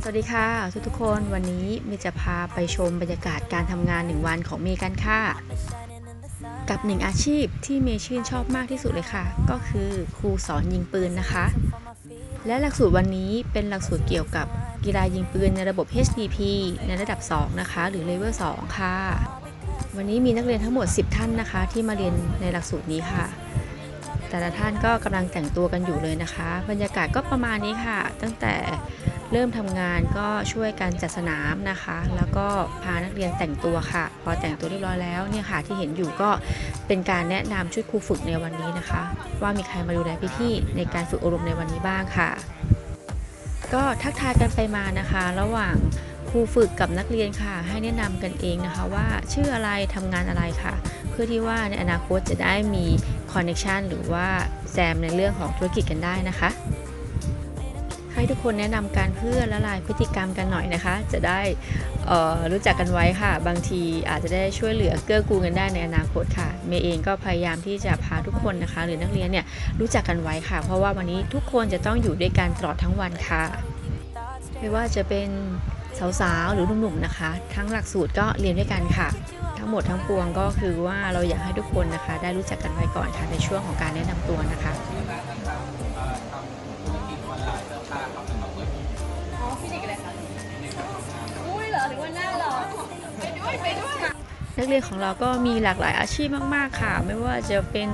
สวัสดีค่ะ ทุกทุกคนวันนี้เมย์จะพาไปชมบรรยากาศการทำงาน 1 วันของเมย์กันค่ะ กับหนึ่งอาชีพที่เมย์ชื่นชอบมากที่สุดเลยค่ะ ก็คือครูสอนยิงปืนนะคะ และหลักสูตรวันนี้เป็นหลักสูตรเกี่ยวกับกีฬายิงปืนในระบบ HDP ในระดับ 2 นะคะ หรือ Level 2ค่ะ วันนี้มีนักเรียนทั้งหมด 10 ท่านนะคะ ที่มาเรียนในหลักสูตรนี้ค่ะแต่ละท่านก็กำลังแต่งตัวกันอยู่เลยนะคะ บรรยากาศก็ประมาณนี้ค่ะ ตั้งแต่ เริ่มทำงานก็ช่วยกันจัดสนามนะคะ แล้วก็พานักเรียนแต่งตัวค่ะ พอแต่งตัวเรียบร้อยแล้วเนี่ยค่ะที่เห็นอยู่ก็เป็นการแนะนำชุดครูฝึกในวันนี้นะคะ ว่ามีใครมาดูแลพี่ๆในการฝึกอบรมในวันนี้บ้างค่ะ ก็ทักทายกันไปมานะคะ ระหว่างครูฝึกกับนักเรียนค่ะ ให้แนะนำกันเองนะคะว่าชื่ออะไรทำงานอะไรค่ะ เพื่อที่ว่าในอนาคตจะได้มีคอนเน t ชันหรือว่าแซมในเรื่องของธุรกิจกันได้นะคะ ให้ทุกคนแนะนำการเพื่อละลายพฤติกรรมกันหน่อยนะคะ จะได้รู้จักกันไว้ค่ะ บางทีอาจจะได้ช่วยเหลือเกื้อกูลกันได้ในอนาคตค่ะ เมย์เองก็พยายามที่จะพาทุกคนนะคะ หรือนักเรียนเนี่ยรู้จักกันไว้ค่ะ เพราะว่าวันนี้ทุกคนจะต้องอยู่ด้วยกันตลอดทั้งวันค่ะ ไม่ว่าจะเป็นสาวๆ หรือหนุ่มๆนะคะ ทั้งหลักสูตรก็เรียนด้วยกันค่ะ ทั้งหมดทั้งปวงก็คือว่าเราอยากให้ทุกคนนะคะ ได้รู้จักกันไว้ก่อนค่ะในช่วงของการแนะนำตัวนะคะ นักเรียนของเราก็มีหลากหลายอาชีพมาก ๆ ค่ะ ไม่ว่าจะเป็น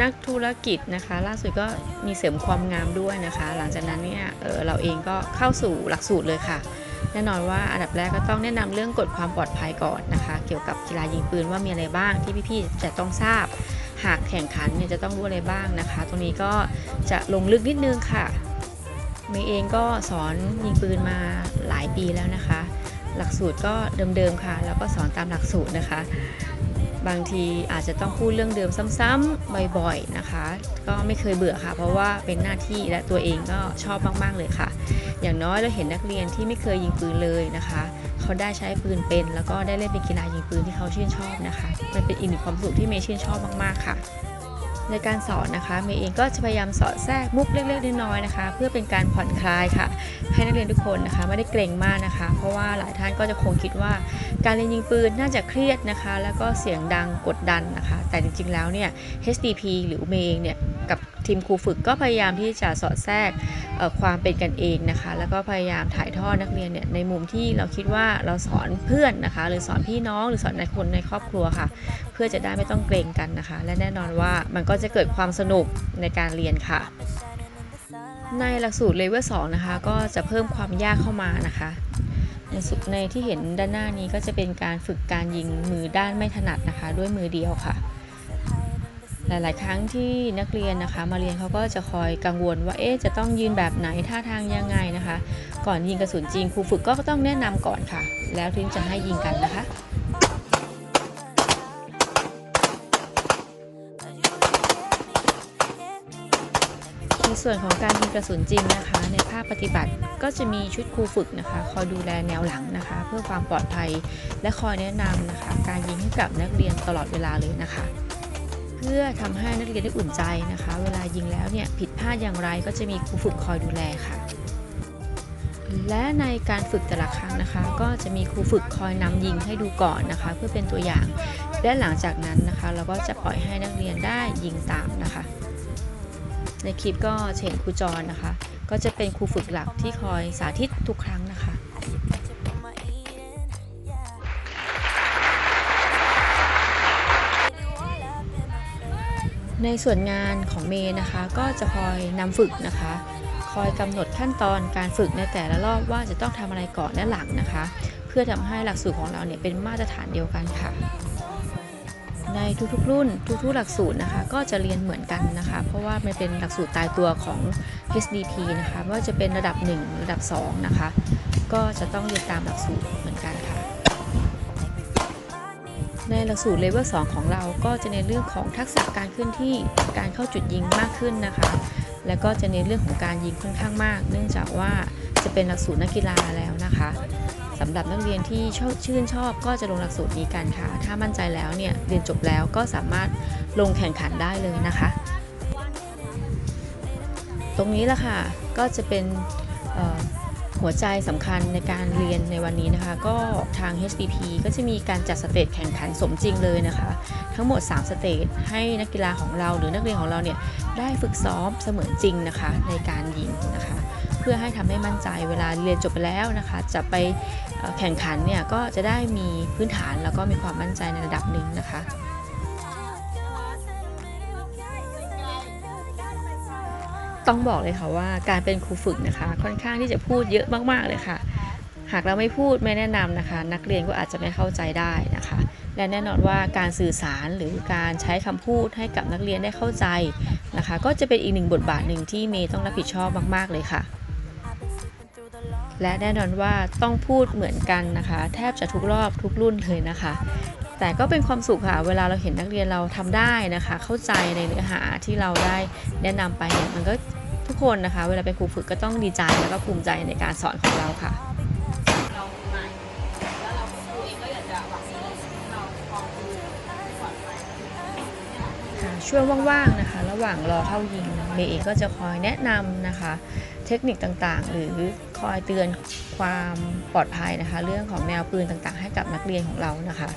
นักธุรกิจนะคะ ล่าสุดก็มีเสริมความงามด้วยนะคะ หลังจากนั้นเนี่ยเออเราเองก็เข้าสู่หลักสูตรเลยค่ะ แน่นอนว่าอันดับแรกก็ต้องแนะนำเรื่องกฎความปลอดภัยก่อนนะคะ เกี่ยวกับกีฬายิงปืนว่ามีอะไรบ้างที่พี่ๆจะต้องทราบ หากแข่งขันเนี่ยจะต้องรู้อะไรบ้างนะคะ ตรงนี้ก็จะลงลึกนิดนึงค่ะเมย์เองก็สอนยิงปืนมาหลายปีแล้วนะคะ หลักสูตรก็เดิมๆค่ะ แล้วก็สอนตามหลักสูตรนะคะ บางทีอาจจะต้องพูดเรื่องเดิมซ้ำๆบ่อยๆนะคะ ก็ไม่เคยเบื่อค่ะ เพราะว่าเป็นหน้าที่และตัวเองก็ชอบมากๆเลยค่ะ อย่างน้อยเราเห็นนักเรียนที่ไม่เคยยิงปืนเลยนะคะเขาได้ใช้ปืนเป็น แล้วก็ได้เล่นเป็นกีฬายิงปืนที่เขาชื่นชอบนะคะ มันเป็นอีกหนึ่งความสุขที่เมย์ชื่นชอบมากๆค่ะ ในการสอนนะคะเมย์เองก็จะพยายามสอดแทรกมุกเล็กๆน้อยๆนะคะ เพื่อเป็นการผ่อนคลายค่ะ ให้นักเรียนทุกคนนะคะ ไม่ได้เกรงมากนะคะ เพราะว่าหลายท่านก็จะคงคิดว่า การเรียนยิงปืนน่าจะเครียดนะคะ แล้วก็เสียงดังกดดันนะคะ แต่จริงๆแล้วเนี่ย HDP หรือเมย์เองเนี่ยกับ ทีมครูฝึกก็พยายามที่จะสอดแทรกความเป็นกันเองนะคะ แล้วก็พยายามถ่ายทอดนักเรียนเนี่ยในมุมที่เราคิดว่าเราสอนเพื่อนนะคะ หรือสอนพี่น้องหรือสอนในคนในครอบครัวค่ะ เพื่อจะได้ไม่ต้องเกรงกันนะคะ และแน่นอนว่ามันก็จะเกิดความสนุกในการเรียนค่ะ ในหลักสูตรเลเวล2นะคะ ก็จะเพิ่มความยากเข้ามานะคะในสุดในที่เห็นด้านหน้านี้ก็จะเป็นการฝึกการยิงมือด้านไม่ถนัดนะคะ ด้วยมือเดียวค่ะ หลาย ๆ ครั้งที่นักเรียนนะคะ มาเรียนเขาก็จะคอยกังวลว่าเอ๊ะจะต้องยืนแบบไหนท่าทางยังไงนะคะ ก่อนยิงกระสุนจริงครูฝึกก็ต้องแนะนำก่อนค่ะ แล้วถึงจะให้ยิงกันนะคะในส่วนของการยิงกระสุนจริงนะคะ ในภาคปฏิบัติก็จะมีชุดครูฝึกนะคะ คอยดูแลแนวหลังนะคะ เพื่อความปลอดภัย และคอยแนะนำนะคะ การยิงให้กับนักเรียนตลอดเวลาเลยนะคะ เพื่อทำให้นักเรียนได้อุ่นใจนะคะ เวลายิงแล้วเนี่ยผิดพลาดอย่างไรก็จะมีครูฝึกคอยดูแลค่ะ และในการฝึกแต่ละครั้งนะคะ ก็จะมีครูฝึกคอยนำยิงให้ดูก่อนนะคะ เพื่อเป็นตัวอย่างและหลังจากนั้นนะคะเราก็จะปล่อยให้นักเรียนได้ยิงตามนะคะ ในคลิปก็เห็นครูจรนะคะ ก็จะเป็นครูฝึกหลักที่คอยสาธิตทุกครั้งนะคะ ในส่วนงานของเมย์นะคะ ก็จะคอยนำฝึกนะคะ คอยกำหนดขั้นตอนการฝึกในแต่ละรอบว่าจะต้องทำอะไรก่อนและหลังนะคะ เพื่อทำให้หลักสูตรของเราเนี่ยเป็นมาตรฐานเดียวกันค่ะ ในทุกๆรุ่นทุกๆหลักสูตรนะคะ ก็จะเรียนเหมือนกันนะคะ เพราะว่ามันเป็นหลักสูตรตายตัวของ HDP นะคะไม่ว่าจะเป็นระดับ 1 ระดับ 2 นะคะ ก็จะต้องเรียนตามหลักสูตร ในหลักสูตรเลเวล2ของเราก็จะในเรื่องของทักษะการเคลื่อนที่การเข้าจุดยิงมากขึ้นนะคะ แล้วก็จะในเรื่องของการยิงค่อนข้างมาก เนื่องจากว่าจะเป็นหลักสูตรนักกีฬาแล้วนะคะสำหรับนักเรียนที่ชอบชื่นชอบก็จะลงหลักสูตรนี้กันค่ะ ถ้ามั่นใจแล้วเนี่ยเรียนจบแล้วก็สามารถลงแข่งขันได้เลยนะคะ ตรงนี้แหละค่ะก็จะเป็น หัวใจสำคัญในการเรียนในวันนี้นะคะ ก็ทาง HDP ก็จะมีการจัดสเตจแข่งขันสมจริงเลยนะคะ ทั้งหมด 3 สเตจให้นักกีฬาของเราหรือนักเรียนของเราเนี่ยได้ฝึกซ้อมเสมือนจริงนะคะในการยิงนะคะ เพื่อให้ทำให้มั่นใจเวลาเรียนจบไปแล้วนะคะ จะไปแข่งขันเนี่ยก็จะได้มีพื้นฐานแล้วก็มีความมั่นใจในระดับหนึ่งนะคะ ต้องบอกเลยค่ะว่าการเป็นครูฝึกนะคะ ค่อนข้างที่จะพูดเยอะมากๆเลยค่ะ หากเราไม่พูดไม่แนะนำนะคะ นักเรียนก็อาจจะไม่เข้าใจได้นะคะ และแน่นอนว่าการสื่อสารหรือการใช้คำพูดให้กับนักเรียนได้เข้าใจนะคะ ก็จะเป็นอีกหนึ่งบทบาทหนึ่งที่เมย์ต้องรับผิดชอบมากๆเลยค่ะ และแน่นอนว่าต้องพูดเหมือนกันนะคะ แทบจะทุกรอบทุกรุ่นเลยนะคะแต่ก็เป็นความสุขค่ะเวลาเราเห็นนักเรียนเราทำได้นะคะ เข้าใจในเนื้อหาที่เราได้แนะนำไปเนี่ยมันก็ ทุกคนนะคะ เวลาเป็นครูฝึกก็ต้องดีใจแล้วก็ภูมิใจในการสอนของเราค่ะเราใหม่แล้วเราครูเองก็อยากจะหวังดีเราพร้อมครูสอนไปค่ะช่วงว่างๆนะคะ ระหว่างรอเข้ายิงเมย์เองก็จะคอยแนะนำนะคะ เทคนิคต่างๆ หรือคอยเตือนความปลอดภัยนะคะ เรื่องของแนวปืนต่างๆ ให้กับนักเรียนของเรานะคะ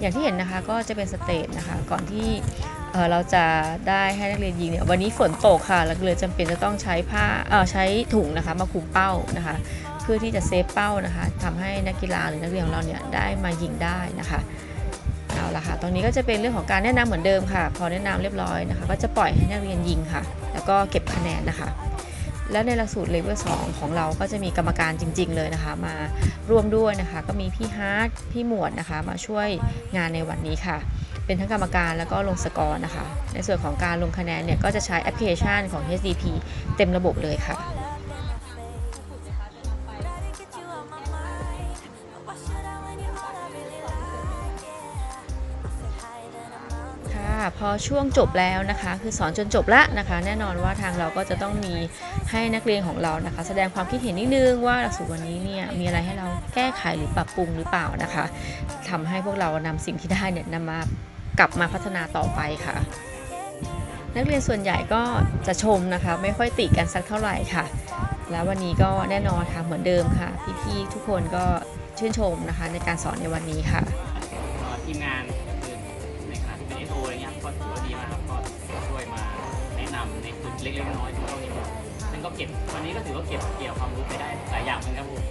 อย่างที่เห็นนะคะก็จะเป็นสเตจนะคะ ก่อนที่ เเราจะได้ให้นักเรียนยิงเนี่ยวันนี้ฝนตกค่ะเราก็เลยจำเป็นจะต้องใช้ผ้าเอ่อใช้ถุงนะคะมาคุมเป้านะคะ เพื่อที่จะเซฟเป้านะคะทำให้นักกีฬาหรือนักเรียนของเราเนี่ยได้มายิงได้นะคะเอาละค่ะตรงนี้ก็จะเป็นเรื่องของการแนะนำเหมือนเดิมค่ะ พอแนะนำเรียบร้อยนะคะ ก็จะปล่อยให้นักเรียนยิงค่ะ แล้วก็เก็บคะแนนนะคะแล้วในหลักสูตรเลเวล2ของเราก็จะมีกรรมการจริง ๆ เลยนะคะ มาร่วมด้วยนะคะ ก็มีพี่ฮาร์ดพี่หมวดนะคะ มาช่วยงานในวันนี้ค่ะ เป็นทั้งกรรมการแล้วก็ลงสกอร์นะคะ ในส่วนของการลงคะแนนเนี่ยก็จะใช้แอปพลิเคชันของ HDP เต็มระบบเลยค่ะค่ะพอช่วงจบแล้วนะคะ คือสอนจนจบล้วนะคะ แน่นอนว่าทางเราก็จะต้องมีให้นักเรียนของเรานะคะ แสดงความคิดเห็นนิดนึงว่าหลักสูตรวันนี้เนี่ยมีอะไรให้เราแก้ไขหรือปรับปรุงหรือเปล่านะคะทำให้พวกเรานำสิ่งที่ได้เนี่ยนำมา กลับมาพัฒนาต่อไปค่ะ นักเรียนส่วนใหญ่ก็จะชมนะคะ ไม่ค่อยติกันสักเท่าไหร่ค่ะ แล้ววันนี้ก็แน่นอนค่ะเหมือนเดิมค่ะพี่ๆทุกคนก็ชื่นชมนะคะ ในการสอนในวันนี้ค่ะทีมงานในขณะที่เป็นเอโอะไรเงี้ยก็ถือว่าดีมากครับก็ช่วยมาแนะนำในจุดเล็กๆน้อยๆที่เราเห็นซึ่งก็เก็บวันนี้ก็ถือว่าเก็บเกี่ยวความรู้ไปได้หลายอย่างเหมือนกันครับผม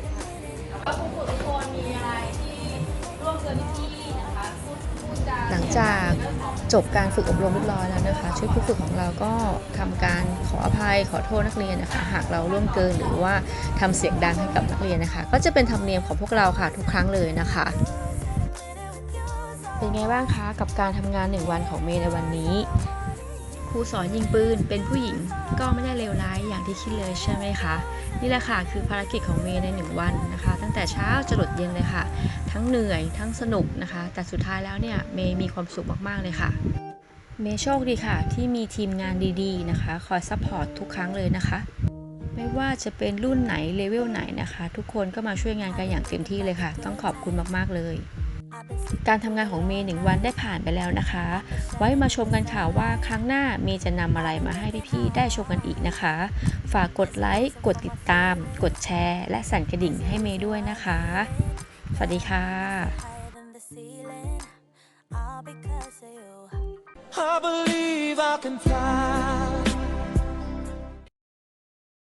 แล้วครูฝึกทุกคนมีอะไรที่ร่วมเกินพี่ๆนะคะ หลังจากจบการฝึกอบรมเรียบร้อยแล้วนะคะชุดผู้ฝึกของเราก็ทำการขออภัยขอโทษนักเรียนนะคะ หากเราล่วงเกินหรือว่าทำเสียงดังให้กับนักเรียนนะคะ ก็จะเป็นธรรมเนียมของพวกเราค่ะทุกครั้งเลยนะคะ เป็นไงบ้างคะกับการทำงานหนึ่งวันของเมย์ในวันนี้ รูสอนยิงปืนเป็นผู้หญิงก็ไม่ได้เลวร้ายอย่างที่คิดเลยใช่ไหมคะ นี่แหละค่ะคือภารกิจของเมย์ในหนึ่งวันนะคะ ตั้งแต่เช้าจรดเย็นเลยค่ะ ทั้งเหนื่อยทั้งสนุกนะคะ แต่สุดท้ายแล้วเนี่ยเมย์มีความสุขมากๆเลยค่ะเมย์โชคดีค่ะ ที่มีทีมงานดีๆนะคะ คอยซัพพอร์ตทุกครั้งเลยนะคะ ไม่ว่าจะเป็นรุ่นไหนเลเวลไหนนะคะ ทุกคนก็มาช่วยงานกันอย่างเต็มที่เลยค่ะ ต้องขอบคุณมากๆเลย การทำงานของเมย์หนึ่งวันได้ผ่านไปแล้วนะคะ ไว้มาชมกันค่ะว่าครั้งหน้าเมย์จะนำอะไรมาให้พี่ๆได้ชมกันอีกนะคะ ฝากกดไลค์ กดติดตาม กดแชร์ และสั่นกระดิ่งให้เมย์ด้วยนะคะ สวัสดีค่ะ I believe I can fly.